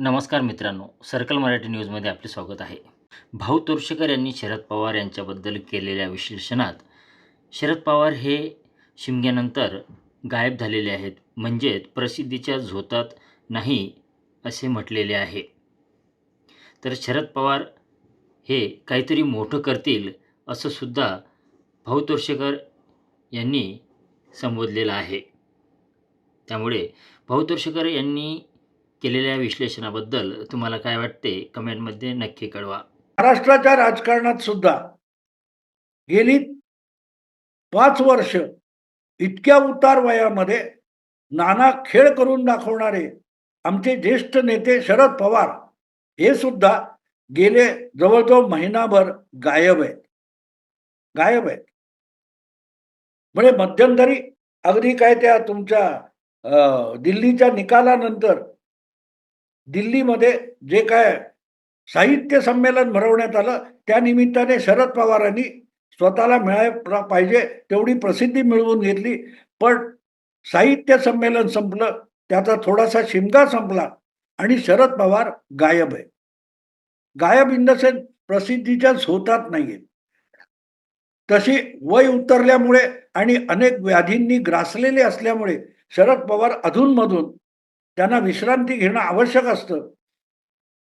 नमस्कार मित्रांनो सर्कल मराठी न्यूजमध्ये आपले स्वागत आहे. भाऊ तोरशेकर यांनी शरद पवार यांच्याबद्दल केलेल्या विश्लेषणात शरद पवार हे शिमग्यानंतर गायब झालेले आहेत म्हणजेच प्रसिद्धीच्या झोतात नाही असे म्हटलेले आहे. तर शरद पवार हे काहीतरी मोठं करतील असं सुद्धा भाऊ तोरशेकर यांनी संबोधलेलं आहे. त्यामुळे भाऊ तोरशेकर यांनी केलेल्या विश्लेषणाबद्दल तुम्हाला काय वाटते? कमेंटमध्ये नक्की कळवा. महाराष्ट्राच्या राजकारणात सुद्धा गेली पाच वर्ष इतक्या उतार वयामध्ये नाना खेळ करून दाखवणारे आमचे ज्येष्ठ नेते शरद पवार हे सुद्धा गेले जवळजवळ महिनाभर गायब आहेत. गायब आहेत. म्हणजे मध्यंतरी अगदी काय त्या तुमच्या अं, दिल्लीच्या निकालानंतर दिल्लीमध्ये जे काय साहित्य संमेलन भरवण्यात आलं त्या निमित्ताने शरद पवारांनी स्वतःला मिळायला पाहिजे तेवढी प्रसिद्धी मिळवून घेतली. पण साहित्य संमेलन संपलं त्याचा थोडासा शिमगा संपला आणि शरद पवार गायब आहे. गायब इन द सेन्स प्रसिद्धीच्या झोतात नाहीये. तशी वय उतरल्यामुळे आणि अनेक व्याधींनी ग्रासलेले असल्यामुळे शरद पवार अधूनमधून त्यांना विश्रांती घेणं आवश्यक असतं.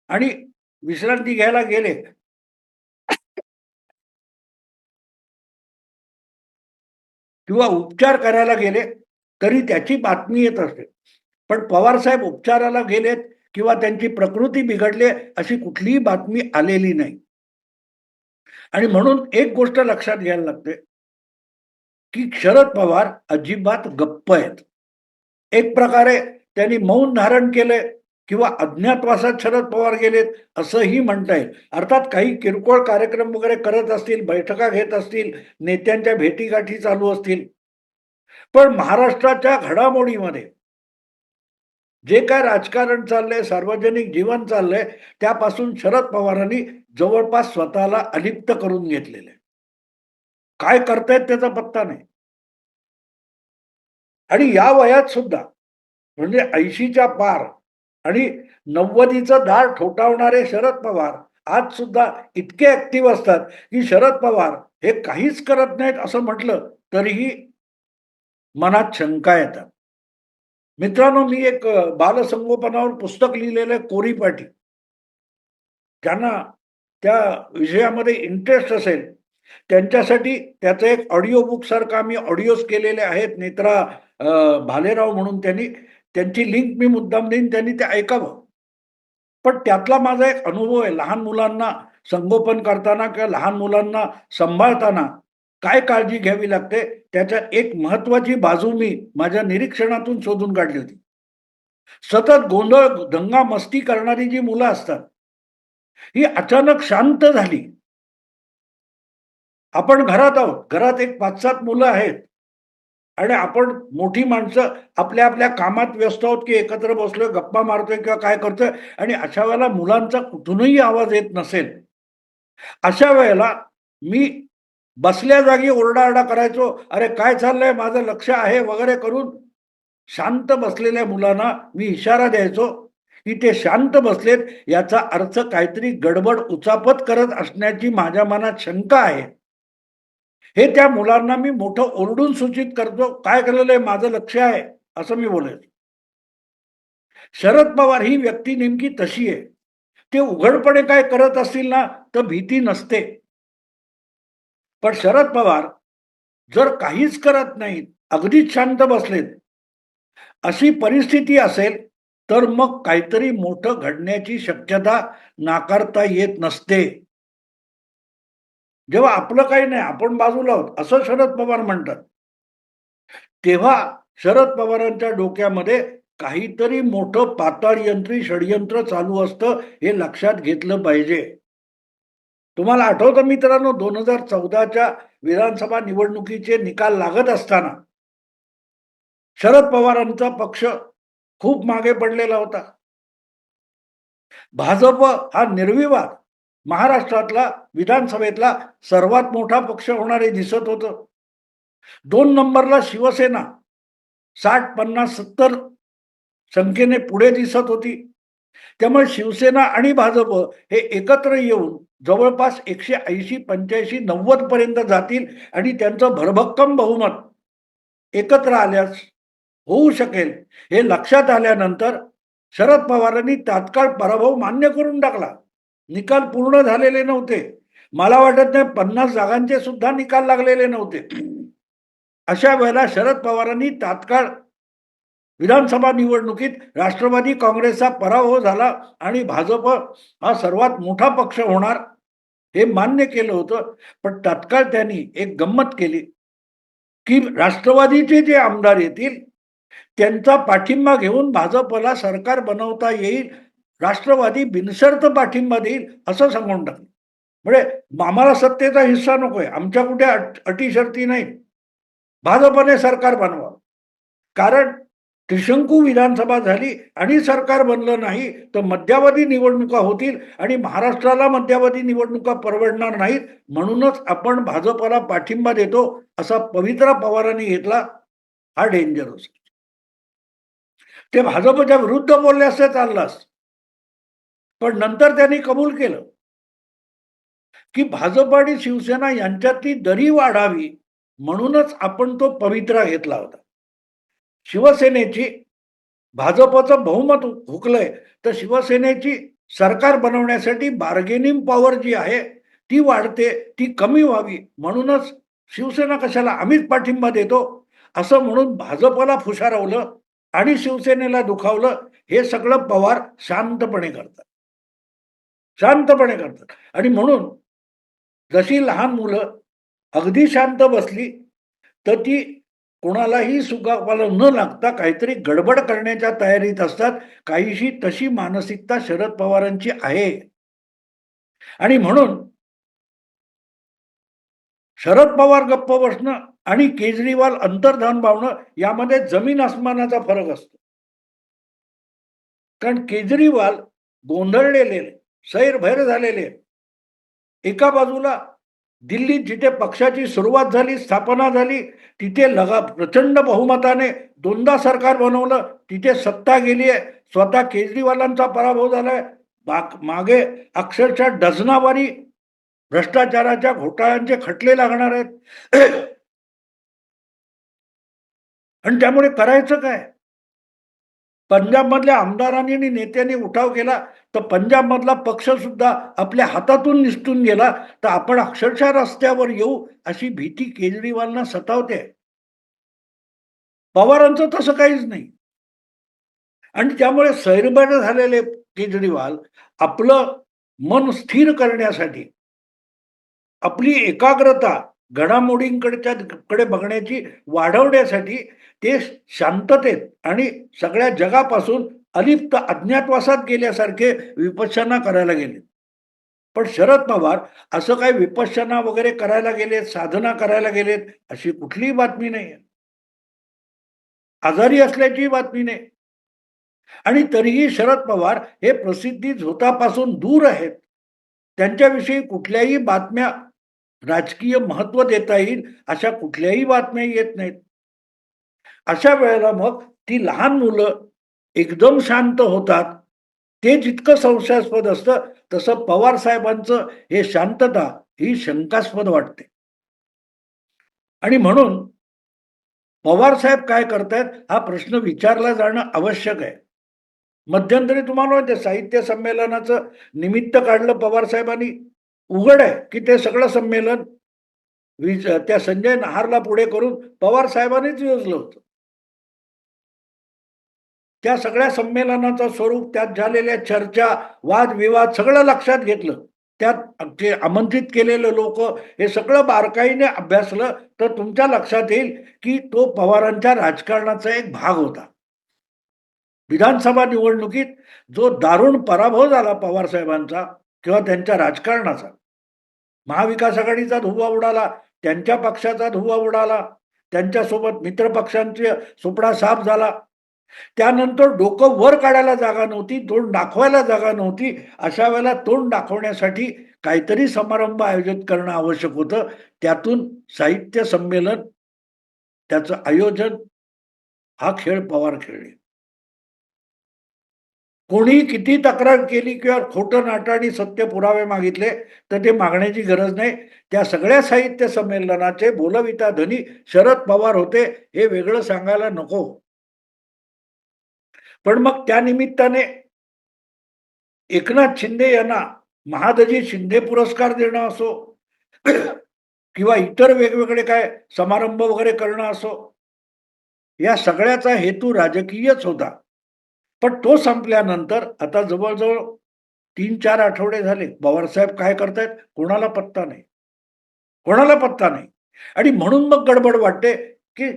आणि विश्रांती घ्यायला गेले किंवा उपचार करायला गेले तरी त्याची बातमी येत असते. पण पवार साहेब उपचाराला गेलेत किंवा त्यांची प्रकृती बिघडली अशी कुठलीही बातमी आलेली नाही. आणि म्हणून एक गोष्ट लक्षात घ्यायला लागते की शरद पवार अजिबात गप्प आहेत. एक प्रकारे त्यांनी मौन धारण केलंय किंवा अज्ञातवासात शरद पवार गेलेत असंही म्हणता येईल. अर्थात काही किरकोळ कार्यक्रम वगैरे करत असतील बैठका घेत असतील नेत्यांच्या भेटीगाठी चालू असतील. पण महाराष्ट्राच्या घडामोडीमध्ये जे काय राजकारण चाललंय सार्वजनिक जीवन चाललंय त्यापासून शरद पवारांनी जवळपास स्वतःला अलिप्त करून घेतलेले काय करतायत त्याचा पत्ता नाही. आणि या वयात सुद्धा म्हणजे ऐंशीच्या पार. आणि नव्वदीचं दार ठोठावणारे शरद पवार आज सुद्धा इतके ऍक्टिव्ह असतात की शरद पवार हे काहीच करत नाहीत असं म्हटलं तरीही मनात शंका येतात. मित्रांनो मी एक बालसंगोपनावर पुस्तक लिहिलेलं आहे कोरी पाटी ज्यांना त्या विषयामध्ये इंटरेस्ट असेल त्यांच्यासाठी त्याचं एक ऑडिओ बुक सारखं आम्ही ऑडिओज केलेले आहेत. नेत्रा भालेराव म्हणून त्यांनी त्यांची लिंक मी मुद्दाम देईन त्यांनी ते ऐकावं. पण त्यातला माझा एक अनुभव आहे लहान मुलांना संगोपन करताना किंवा लहान मुलांना सांभाळताना काय काळजी घ्यावी लागते त्याच्या एक महत्वाची बाजू मी माझ्या निरीक्षणातून शोधून काढली होती. सतत गोंधळ दंगा मस्ती करणारी जी मुलं असतात ही अचानक शांत झाली. आपण घरात आहोत घरात एक पाच सात मुलं आहेत. आणि आपण मोठी माणसं आपल्या आपल्या कामात व्यस्त आहोत की एकत्र बसलोय गप्पा मारतोय किंवा काय करतोय आणि अशा वेळेला मुलांचा कुठूनही आवाज येत नसेल अशा वेळेला मी बसल्या जागी ओरडाओरडा करायचो अरे काय चाललंय? माझं लक्ष आहे वगैरे करून शांत बसलेल्या मुलांना मी इशारा द्यायचो की ते शांत बसलेत याचा अर्थ काहीतरी गडबड उचापत करत असण्याची माझ्या मनात शंका आहे. हे त्या मुलांना मी मोठं ओरडून सूचित करतो काय केलेलं आहे? माझं लक्ष आहे. असं मी बोलायचो. शरद पवार ही व्यक्ती नेमकी तशी आहे. ते उघडपणे काय करत असतील ना तर भीती नसते. पण शरद पवार जर काहीच करत नाहीत अगदीच शांत बसलेत अशी परिस्थिती असेल तर मग काहीतरी मोठं घडण्याची शक्यता नाकारता येत नसते. जेव्हा आपलं काही नाही आपण बाजूला आहोत असं शरद पवार म्हणतात. तेव्हा शरद पवारांच्या डोक्यामध्ये काहीतरी मोठं पाताळयंत्री षडयंत्र चालू असतं हे लक्षात घेतलं पाहिजे. तुम्हाला आठवतं मित्रांनो दोन हजार चौदाच्या विधानसभा निवडणुकीचे निकाल लागत असताना शरद पवारांचा पक्ष खूप मागे पडलेला होता. भाजप हा निर्विवाद महाराष्ट्रातला विधानसभेतला सर्वात मोठा पक्ष होणारे दिसत होतं. दोन नंबरला शिवसेना साठ पन्नास सत्तर संख्येने पुढे दिसत होती. त्यामुळे शिवसेना आणि भाजप हे एकत्र येऊन जवळपास एकशे ऐंशी पंच्याऐंशी नव्वद पर्यंत जातील आणि त्यांचं भरभक्कम बहुमत एकत्र आल्यास होऊ शकेल हे लक्षात आल्यानंतर शरद पवारांनी तात्काळ पराभव मान्य करून टाकला. निकाल पूर्ण झालेले नव्हते. मला वाटत नाही पन्नास जागांचे सुद्धा निकाल लागलेले नव्हते. अशा वेळेला शरद पवारांनी तात्काळ विधानसभा निवडणुकीत राष्ट्रवादी काँग्रेसचा पराभव झाला आणि भाजप हा सर्वात मोठा पक्ष होणार हे मान्य केलं होतं. पण तात्काळ त्यांनी एक गंमत केली की राष्ट्रवादीचे जे आमदार येतील त्यांचा पाठिंबा घेऊन भाजपला सरकार बनवता येईल राष्ट्रवादी बिनशर्त पाठिंबा देईल असं सांगून टाकलं म्हणजे आम्हाला सत्तेचा हिस्सा नकोय. आमच्या कुठे अटी शर्ती नाही. भाजपने सरकार बनवा. कारण त्रिशंकू विधानसभा झाली आणि सरकार बनलं नाही तर मध्यावधी निवडणुका होतील आणि महाराष्ट्राला मध्यावधी निवडणुका परवडणार नाहीत. म्हणूनच आपण भाजपला पाठिंबा देतो असा पवित्रा पवारांनी घेतला हा डेंजरस ते भाजपच्या विरुद्ध बोलले असते चाललं असतं. पण नंतर त्यांनी कबूल केलं की भाजप आणि शिवसेना यांच्यातली दरी वाढावी म्हणूनच आपण तो पवित्रा घेतला होता. शिवसेनेची भाजपचं बहुमत हुकलंय तर शिवसेनेची सरकार बनवण्यासाठी बार्गेनिंग पॉवर जी आहे ती वाढते ती कमी व्हावी म्हणूनच शिवसेना कशाला आम्हीच पाठिंबा देतो असं म्हणून भाजपला फुशारवलं आणि शिवसेनेला दुखावलं हे सगळं पवार शांतपणे करतात. शांतपणे करतात. आणि म्हणून जशी लहान मुलं अगदी शांत बसली तर ती कोणालाही सुगापाला न लागता काहीतरी गडबड करण्याच्या तयारीत असतात. काहीशी तशी मानसिकता शरद पवारांची आहे. आणि म्हणून शरद पवार गप्प बसणं आणि केजरीवाल अंतर्धान पावणं यामध्ये जमीन आसमानाचा फरक असतो. कारण केजरीवाल गोंधळलेले सैरभैर झालेले. एका बाजूला दिल्लीत जिथे पक्षाची सुरुवात झाली स्थापना झाली तिथे लगा प्रचंड बहुमताने दोनदा सरकार बनवलं तिथे सत्ता गेली आहे. स्वतः केजरीवालांचा पराभव झालाय. बाक मागे अक्षरशः डझनावारी भ्रष्टाचाराच्या घोटाळ्यांचे खटले लागणार आहेत. आणि त्यामुळे करायचं काय? पंजाबमधल्या आमदारांनी आणि नेत्यांनी उठाव केला तर पंजाबमधला पक्ष सुद्धा आपल्या हातातून निसटून गेला तर आपण अक्षरशः रस्त्यावर येऊ अशी भीती केजरीवालना सतावते. पवारांचं तसं काहीच नाही. आणि त्यामुळे सैरबैर झालेले केजरीवाल आपलं मन स्थिर करण्यासाठी आपली एकाग्रता घडामोडींकडच्या कडे बघण्याची वाढवण्यासाठी ते शांततेत आणि सगळ्या जगापासून अलिप्त अज्ञातवासात गेल्यासारखे विपश्यना करायला गेले. पण शरद पवार असं काही विपश्यना वगैरे करायला गेलेत साधना करायला गेलेत अशी कुठलीही बातमी नाही. आजारी असल्याची बातमी नाही. आणि तरीही शरद पवार हे प्रसिद्धी झोतापासून दूर आहेत. त्यांच्याविषयी कुठल्याही बातम्या राजकीय महत्त्व देता येईल अशा कुठल्याही बातम्या येत नाहीत. अशा वेळेला मग ती लहान मुलं एकदम शांत होतात. ते जितकं संशयास्पद असतं तसं पवार साहेबांचं हे शांतता ही शंकास्पद वाटते. आणि म्हणून पवार साहेब काय करतायत हा प्रश्न विचारला जाणं आवश्यक आहे. मध्यंतरी तुम्हाला माहिती साहित्य संमेलनाचं निमित्त काढलं पवार साहेबांनी. उघड आहे की ते सगळं संमेलन. विज त्या संजय नहारला पुढे करून पवार साहेबांनीच योजलं होतं. त्या सगळ्या संमेलनाचं स्वरूप त्यात झालेल्या चर्चा वादविवाद सगळं लक्षात घेतलं. त्यात जे आमंत्रित केलेले लोक हे सगळं बारकाईने अभ्यासलं. तर तुमच्या लक्षात येईल की तो पवारांच्या राजकारणाचा एक भाग होता. विधानसभा निवडणुकीत जो दारुण पराभव झाला पवार साहेबांचा किंवा त्यांच्या राजकारणाचा. महाविकास आघाडीचा धुवा उडाला त्यांच्या पक्षाचा धुवा उडाला त्यांच्यासोबत मित्र पक्षांचे सुपडा साफ झाला. त्यानंतर डोकं वर काढायला जागा नव्हती तोंड दाखवायला जागा नव्हती अशा वेळेला तोंड दाखवण्यासाठी काहीतरी समारंभ आयोजित करणं आवश्यक होतं. त्यातून साहित्य संमेलन त्याचं आयोजन हा खेळ पवार खेळले. कोणी किती तक्रार केली किंवा खोटं नाटाने सत्य पुरावे मागितले तर ते मागण्याची गरज नाही. त्या सगळ्या साहित्य संमेलनाचे बोलविता धनी शरद पवार होते हे वेगळं सांगायला नको. पण मग त्या निमित्ताने एकनाथ शिंदे यांना महादजी शिंदे पुरस्कार देणं असो किंवा इतर वेगवेगळे काय समारंभ वगैरे करणं असो या सगळ्याचा हेतू राजकीयच होता. पण तो संपल्यानंतर आता जवळजवळ तीन चार आठवडे झाले. पवारसाहेब काय करतायत? कोणाला पत्ता नाही. कोणाला पत्ता नाही. आणि म्हणून मग गडबड वाटते की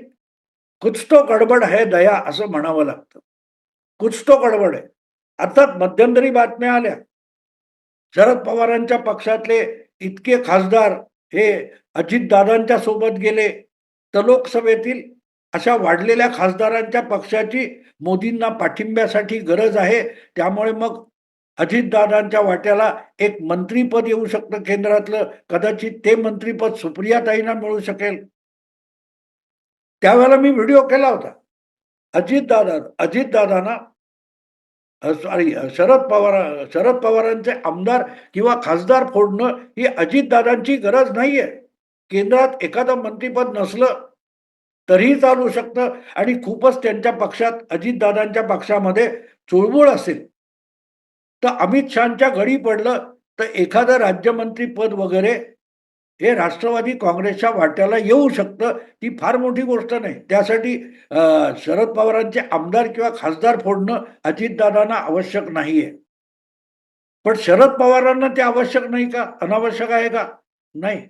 कुछ तो गडबड है दया असं म्हणावं लागतं. कुछ तो गडबड आहे. अर्थात मध्यंतरी बातम्या आल्या. शरद पवारांच्या पक्षातले इतके खासदार हे अजितदादांच्या सोबत गेले. तर लोकसभेतील अशा वाढलेल्या खासदारांच्या पक्षाची मोदींना पाठिंब्यासाठी गरज आहे. त्यामुळे मग अजितदादांच्या वाट्याला एक मंत्रीपद येऊ शकतं केंद्रातलं. कदाचित ते मंत्रीपद सुप्रियाताईंना मिळू शकेल. त्यावेळेला मी व्हिडिओ केला होता. अजितदादा अजितदादांना सॉरी शरद पवार शरद पवारांचे आमदार किंवा खासदार फोडणं ही अजितदादांची गरज नाहीये. केंद्रात एखादं मंत्रीपद नसलं तरीही चालू शकतं. आणि खूपच त्यांच्या पक्षात अजितदादांच्या पक्षामध्ये चुळबुळ असेल. तर अमित शहाच्या घडी पडलं तर एखादं राज्यमंत्री पद वगैरे हे राष्ट्रवादी काँग्रेसच्या वाट्याला येऊ शकतं ती फार मोठी गोष्ट नाही. त्यासाठी शरद पवारांचे आमदार किंवा खासदार फोडणं अजितदादांना आवश्यक नाहीये. पण शरद पवारांना ते आवश्यक नाही का? अनावश्यक आहे का? नाही.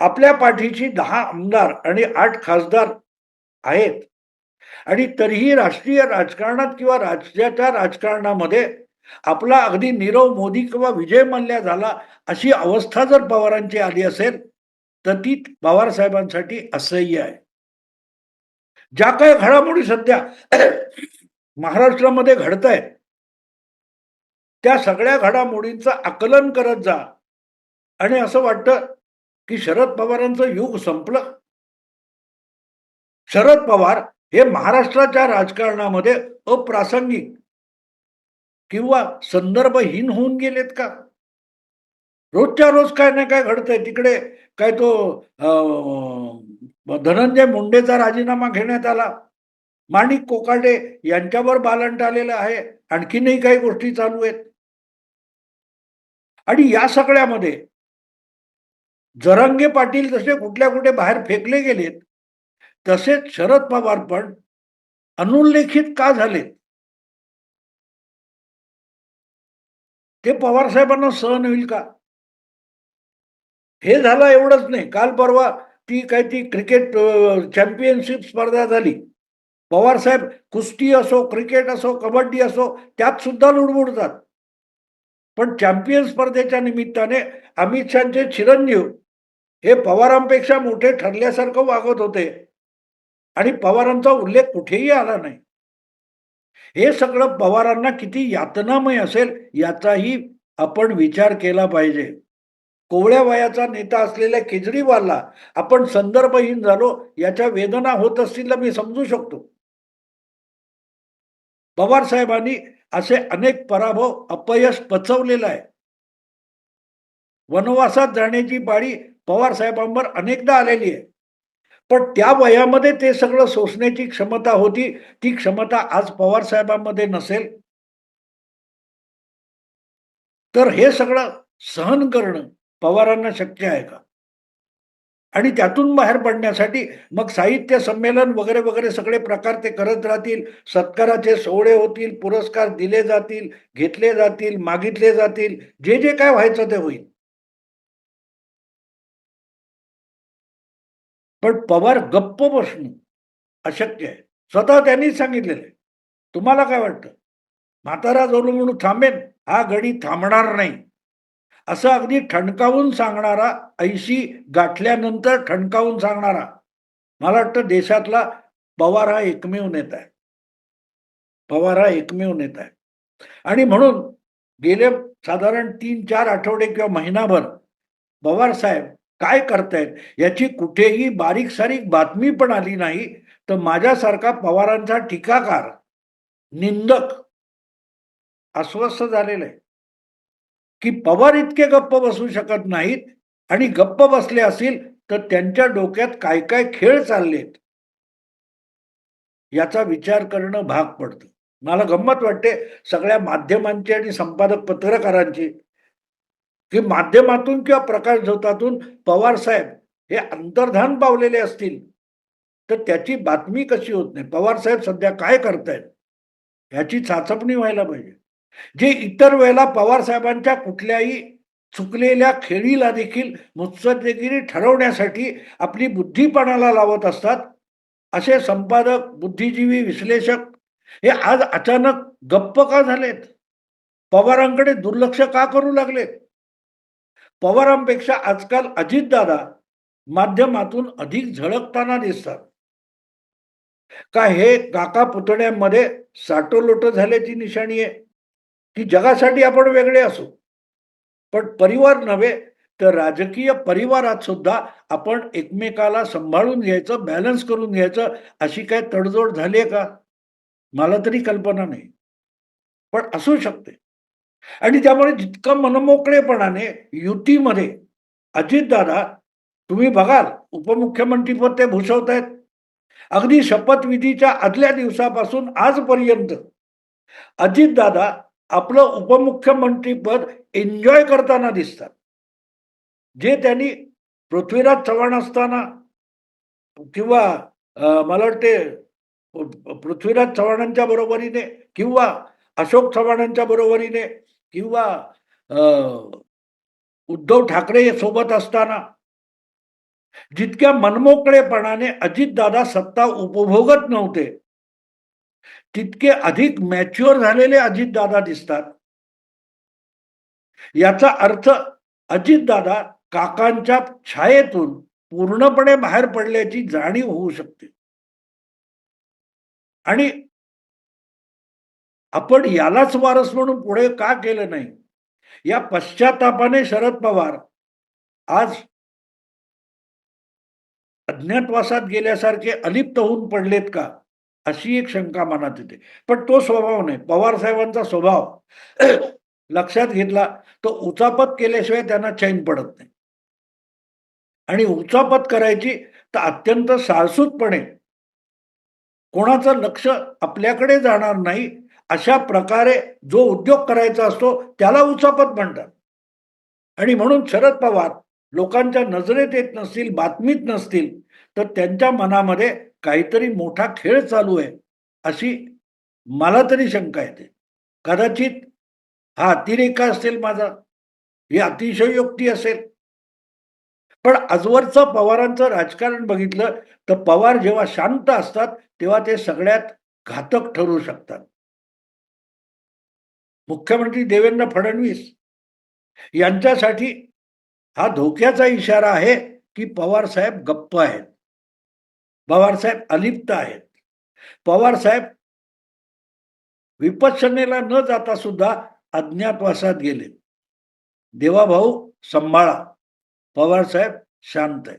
आपल्या पाठीची दहा आमदार आणि आठ खासदार आहेत. आणि तरीही राष्ट्रीय राजकारणात किंवा राज्याच्या राजकारणामध्ये आपला अगदी नीरव मोदी किंवा विजय मल्ल्या झाला अशी अवस्था जर पवारांची आली असेल तर ती पवार साहेबांसाठी असह्य आहे. ज्या काही घडामोडी सध्या महाराष्ट्रामध्ये घडत आहेत त्या सगळ्या घडामोडींचं आकलन करत जा. आणि असं वाटतं की शरद पवारांचं युग संपलं. शरद पवार हे महाराष्ट्राच्या राजकारणामध्ये अप्रासंगिक किंवा संदर्भहीन होऊन गेलेत का? रोजच्या रोज काय ना काय घडतंय. तिकडे काय तो धनंजय मुंडेचा राजीनामा घेण्यात आला. माणिक कोकाटे यांच्यावर बालंट आलेलं आहे. आणखीनही काही गोष्टी चालू आहेत. आणि या सगळ्यामध्ये जरंगे पाटील जसे कुठल्या कुठे बाहेर फेकले गेलेत तसेच शरद पवार पण अनुल्लेखित का झालेत? ते पवार साहेबांना सहन होईल का? हे झालं एवढंच नाही. काल परवा ती काय ती क्रिकेट चॅम्पियनशिप स्पर्धा झाली. पवार साहेब कुस्ती असो क्रिकेट असो कबड्डी असो त्यात सुद्धा लुडबुडतात पण चॅम्पियन स्पर्धेच्या निमित्ताने अमित शहाचे चिरंजीव हे पवारांपेक्षा मोठे ठरल्यासारखं वागत होते. आणि पवारांचा उल्लेख कुठेही आला नाही. हे सगळं पवारांना किती यातनामय असेल याचाही आपण विचार केला पाहिजे. कोवळ्या वयाचा नेता असलेल्या केजरीवालला आपण संदर्भहीन झालो याच्या वेदना होत असतील मी समजू शकतो. पवार साहेबांनी असे अनेक पराभव अपयश पचवलेला आहे. वनवासात जाण्याची पाळी पवार साहेबांवर अनेकदा आलेली आहे. पण त्या वयामध्ये ते सगळं सोसण्याची क्षमता होती ती क्षमता आज पवार साहेबांमध्ये नसेल. तर हे सगळं सहन करणं पवारांना शक्य आहे का? आणि त्यातून बाहेर पडण्यासाठी मग साहित्य संमेलन वगैरे वगैरे सगळे प्रकार ते करत राहतील. सत्काराचे सोहळे होतील पुरस्कार दिले जातील घेतले जातील मागितले जातील. जे जे काय व्हायचं ते होईल. पण पवार गप्प बसणं अशक्य आहे. स्वतः त्यांनीच सांगितलेलं आहे. तुम्हाला काय वाटतं? म्हातारा जोलू म्हणून थांबेन हा गडी थांबणार नाही. असं अगदी ठणकावून सांगणारा ऐशी गाठल्यानंतर ठणकावून सांगणारा मला वाटतं देशातला पवार हा एकमेव नेता आहे. पवार हा एकमेव नेता आहे. आणि म्हणून गेले साधारण तीन चार आठवडे किंवा महिनाभर पवार साहेब काय करतायत? याची कुठेही बारीक सारीक बातमी पण आली नाही तर माझ्यासारखा पवारांचा टीकाकार निंदक अस्वस्थ झालेलं आहे. की पवार इतके गप्प बसू शकत नाहीत आणि गप्प बसले असतील तर त्यांच्या डोक्यात काय काय खेळ चाललेत? याचा विचार करणं भाग पडतं. मला गंमत वाटते सगळ्या माध्यमांची आणि संपादक पत्रकारांची की माध्यमातून किंवा प्रकाश झोतातून पवार साहेब हे अंतर्धान पावलेले असतील तर त्याची बातमी कशी होत नाही? पवार साहेब सध्या काय करतायत? ह्याची चाचपणी व्हायला पाहिजे. जे इतर वेळेला पवार साहेबांच्या कुठल्याही चुकलेल्या खेळीला देखील मुत्सद्देगिरी ठरवण्यासाठी आपली बुद्धिपणाला लावत असतात असे संपादक बुद्धिजीवी विश्लेषक हे आज अचानक गप्प का झालेत? पवारांकडे दुर्लक्ष का करू लागलेत? पवारांपेक्षा आजकाल अजितदादा माध्यमातून अधिक झळकताना दिसतात. का हे काका पुतण्यांमध्ये साठोलोट झाल्याची निशाणी आहे? की जगासाठी आपण वेगळे असू? पण परिवार नव्हे तर राजकीय परिवारात सुद्धा आपण एकमेकाला सांभाळून घ्यायचं बॅलन्स करून घ्यायचं अशी काय तडजोड झाली आहे का? मला तरी कल्पना नाही. पण असू शकते. आणि त्यामुळे जितकं मनमोकळेपणाने युतीमध्ये अजितदादा तुम्ही बघाल उपमुख्यमंत्रीपद ते भूषवतायत. अगदी शपथविधीच्या आदल्या दिवसापासून आजपर्यंत अजितदादा आपलं उपमुख्यमंत्रीपद एन्जॉय करताना दिसतात. जे त्यांनी पृथ्वीराज चव्हाण असताना किंवा मला वाटते पृथ्वीराज चव्हाणांच्या बरोबरीने किंवा अशोक चव्हाणांच्या बरोबरीने किंवा अं, उद्धव ठाकरे सोबत असताना जितक्या मनमोकळेपणाने अजितदादा सत्ता उपभोगत नव्हते तितके अधिक मॅच्युअर झालेले अजितदादा दिसतात. याचा अर्थ अजितदादा काकांच्या छायेतून पूर्णपणे बाहेर पडल्याची जाणीव होऊ शकते. आणि आपण यालाच वारस म्हणून पुढे का केलं नाही? या पश्चातापाने शरद पवार आज अज्ञातवासात गेल्यासारखे अलिप्त होऊन पडलेत का? अशी एक शंका मनात येते. पण तो स्वभाव नाही. पवार साहेबांचा स्वभाव लक्षात घेतला तो उचापत केल्याशिवाय त्यांना चैन पडत नाही. आणि उचापत करायची तर अत्यंत साळसूतपणे कोणाचं लक्ष आपल्याकडे जाणार नाही अशा प्रकारे जो उद्योग करायचा असतो त्याला उचापत म्हणतात. आणि म्हणून शरद पवार लोकांच्या नजरेत येत नसतील बातमीत नसतील तर त्यांच्या मनामध्ये काहीतरी मोठा खेळ चालू आहे अशी मला तरी शंका येते. कदाचित हा अतिरेका असेल माझा ही अतिशयोक्ती असेल. पण आजवरचं पवारांचं राजकारण बघितलं तर पवार जेव्हा शांत असतात तेव्हा ते सगळ्यात घातक ठरू शकतात. मुख्यमंत्री देवेंद्र फडणवीस यांच्यासाठी हा धोक्याचा इशारा आहे की पवार साहेब गप्प आहेत. पवार साहेब अलिप्त आहेत. पवार साहेब विपश्यनेला न जाता सुद्धा अज्ञातवासात गेले देवाभाऊ संभाळा. पवार साहेब शांत आहेत.